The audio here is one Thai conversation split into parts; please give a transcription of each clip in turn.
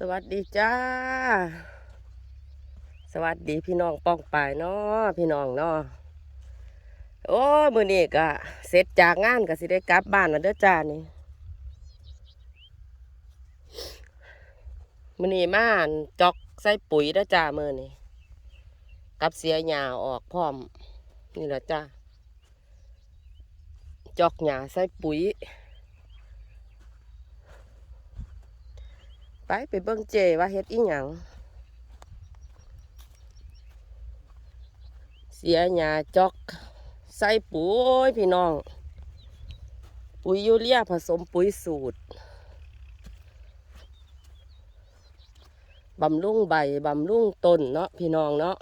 สวัสดีจ้า สวัสดีพี่น้องป้องปายเนาะพี่น้องเนาะโอ้มือนี้ก็เสร็จจากงานก็สิได้กลับบ้านแล้วเด้อจ้านี่มือนี้มานจอกใส่ปุ๋ยเด้อจ้ามือนี้กับเสียหญ้าออกพร้อม นี่แหละจ้าจอกหญ้าใส่ปุ๋ย ไปไปเบิ่งเจว่าเฮ็ดอีหยังเสียหญ้าจอก ใส่ปุ๋ยพี่น้อง ปุ๋ยยูเรียผสมปุ๋ยสูตรบำรุงใบ บำรุงต้นเนาะพี่น้องเนาะ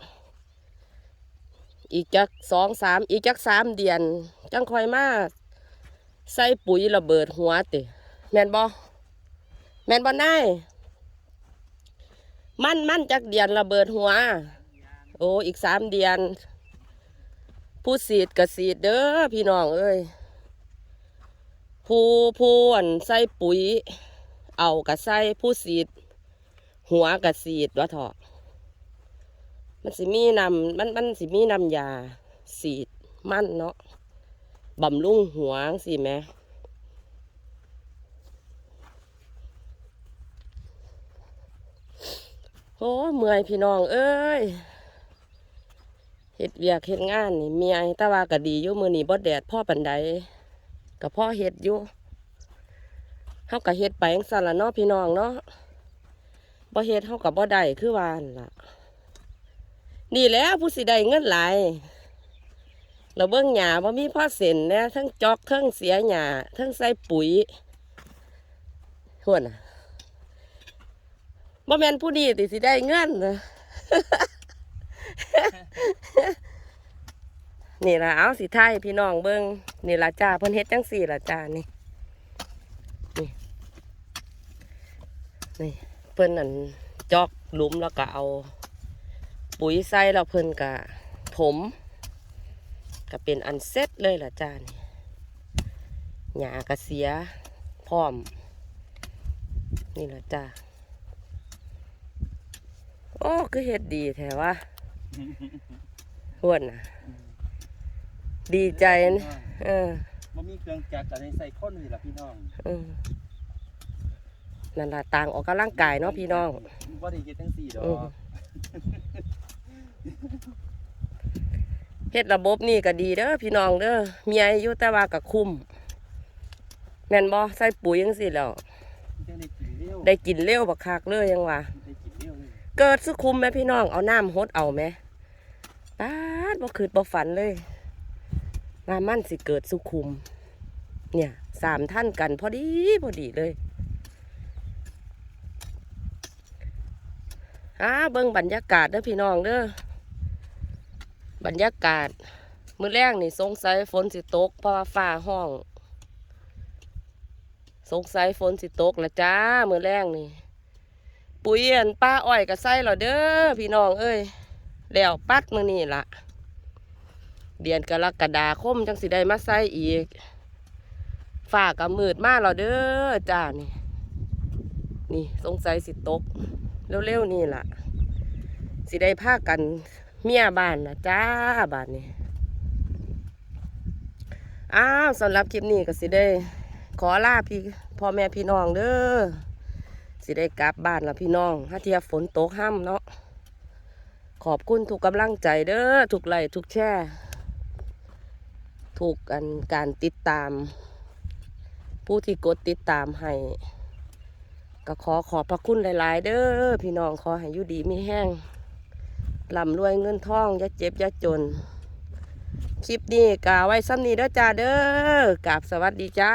อีกจักสองสามอีกจักสามเดือน จังค่อยมาใส่ปุ๋ยระเบิดหัวติ แม่นบ่แม่นบ่นาย มั่นมั่นจักเดียนระเบิดหัว โอ้อีกสามเดือน ผู้สีดกับสีดเด้อพี่น้องเอ้ยผู้ผู้อันใส่ปุ๋ย เอากับใส่ผู้สีด หัวกับสีดวะเถอะมันสิมีนำมันมันสิมีนำยาสีดมั่นเนาะบำรุงหัวสิแหม่ โอ้เมื่อยพี่น้อง เอ้ยเฮ็ดเวียกเฮ็ดงานนี่เมียต่ว่าก็ดีอยู่มือนี้บ่แดดพ่อปันใดก็พ่อเฮ็ดอยู่เฮาก็เฮ็ดไปจังซั่นละเนาะพี่น้องเนาะบ่เฮ็ดเฮาก็บ่ได้คือวานล่ะ นี่แล้วผู้สิได้เงินหลายเราเบิ่งหญ้าบ่มีพ่อเส้นน่ทั้งจอกทั้งเสียหญ้าทั้งใส่ปุ๋ยห่วนน่ะ บ่แมนผู้นี้ติสิได้เงินนะนี่ล่ะเอาสิไทยพี่น้องเบิ่งนี่ล่ะจ้าเพิ่นเฮ็ดจังสี่ล่ะจ้านี่นี่นี่เพิ่นนั่นจอกหลุมแล้วก็เอา ปุ๋ยใส่แล้วเพิ่นก็ถมก็เป็นอันเสร็จเลยล่ะจ้านี่หญ้าก็เสียพร้อม นี่ล่ะจ้า โอ้ คือเฮ็ดดีแท้วะหวนน่ะ ดีใจนะเออบ่มีเครื่องจักรก็ได้ใส่คนนี่ล่ะพี่น้องเออนั่นล่ะต่างออกกำลังกายเนาะพี่น้องบ่ได้เฮ็ดจังซี่ดอเออกเฮ็ดระบบนี่ก็ดีเด้อพี่น้องเด้อเมียอยู่แต่ว่าก็คุ้มแม่นบ่ใส่ปุ๋ยจังซี่แล้วจังได้กินเร็วได้กินเร็วบักคักเลยยังว่าได้กิน เกิดสุคุมไหมพี่น้องเอาน้ำหดเอาไหมป้าดบ่คืดบ่ฝันเลยว่ามันสิเกิดสุคุม เนี่ยสามท่านกันพอดีพอดีเลยอ่าเบิ่งบรรยากาศเด้อพี่น้องเด้อบรรยากาศ มื้อแรกนี่สงสัยฝนสิตกเพราะว่าฟ้าห้อง สงสัยฝนสิตกละจ้า มื้อแรกนี่ ปุ๋ยอันป้าอ้อยก็ใส่แล้วเด้อพี่น้องเอ้ยแล้วปัดมือนี้ล่ะเดือนกรกฎาคมจังสิได้มาใส่อีกฝาก็มืดมาแล้วเด้อจ้านี่ นี่สงสัยสิตกเร็วๆนี่ละสิได้พากันเมียบ้านนะจ้าบ้านนี้อ้าวสำหรับคลิปนี้ก็สิได้ ขอลาพี่พ่อแม่พี่น้องเด้อ สิได้กลับบ้านแล้วพี่น้องถ้าเทียฝนตกห้ำเนาะขอบคุณทุกกำลังใจเด้อทุกไลค์ทุกแช่ทุกอันการติดตาม ผู้ที่กดติดตามให้ก็ขอขอบพระคุณหลาย ๆ เด้อพี่น้องขอให้อยู่ดีมีแห้งลำรวยเงินทองย่าเจ็บย่าจน คลิปนี้กาไว้ซ้ำนี้เด้อจ้าเด้อกาบสวัสดีจ้า